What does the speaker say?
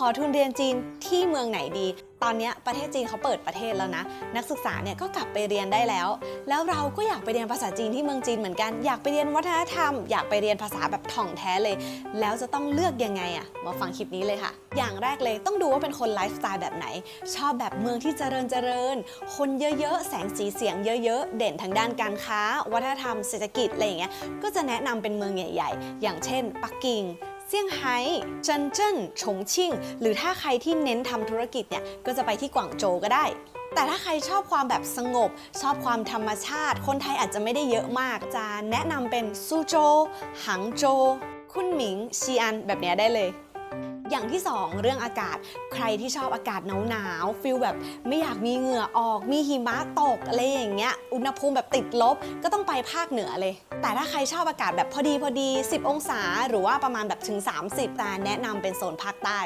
ขอทุนเรียนจีนที่เมืองไหนดี ตอนนี้ประเทศจีนเขาเปิดประเทศแล้วนะ นักศึกษาเนี่ยก็กลับไปเรียนได้แล้ว แล้วเราก็อยากไปเรียนภาษาจีนที่เมืองจีนเหมือนกัน อยากไปเรียนวัฒนธรรม อยากไปเรียนภาษาแบบถ่องแท้เลย แล้วจะต้องเลือกยังไงอะมาฟังคลิปนี้เลยค่ะ อย่างแรกเลยต้องดูว่าเป็นคนไลฟ์สไตล์แบบไหน ชอบแบบเมืองที่เจริญเจริญ คนเยอะๆ แสงสีเสียงเยอะๆ เด่นทางด้านการค้า วัฒนธรรม เศรษฐกิจอะไรอย่างเงี้ย ก็จะแนะนำเป็นเมืองใหญ่ ๆ อย่างเช่น ปักกิ่ง เซี่ยงไฮ้เจินเจิ้นฉงชิ่ง หรือถ้าใครที่เน้นทำธุรกิจเนี่ย ก็จะไปที่กวางโจวก็ได้ แต่ถ้าใครชอบความแบบสงบ ชอบความธรรมชาติ คนไทยอาจจะไม่ได้เยอะมาก จะแนะนำเป็นซูโจวหังโจวคุนหมิงชีอันแบบเนี้ยได้เลย อย่างที่ 2 เรื่องอากาศ ใครที่ชอบอากาศหนาวๆฟิลแบบไม่อยากมีเหงื่อออก มีหิมะตกอะไรอย่างเงี้ย อุณหภูมิแบบติดลบก็ต้องไปภาคเหนือเลย แต่ถ้าใครชอบอากาศแบบพอดีพอดี 10 องศา หรือว่าประมาณแบบถึง 30 แต่แนะนำเป็นโซนภาคใต้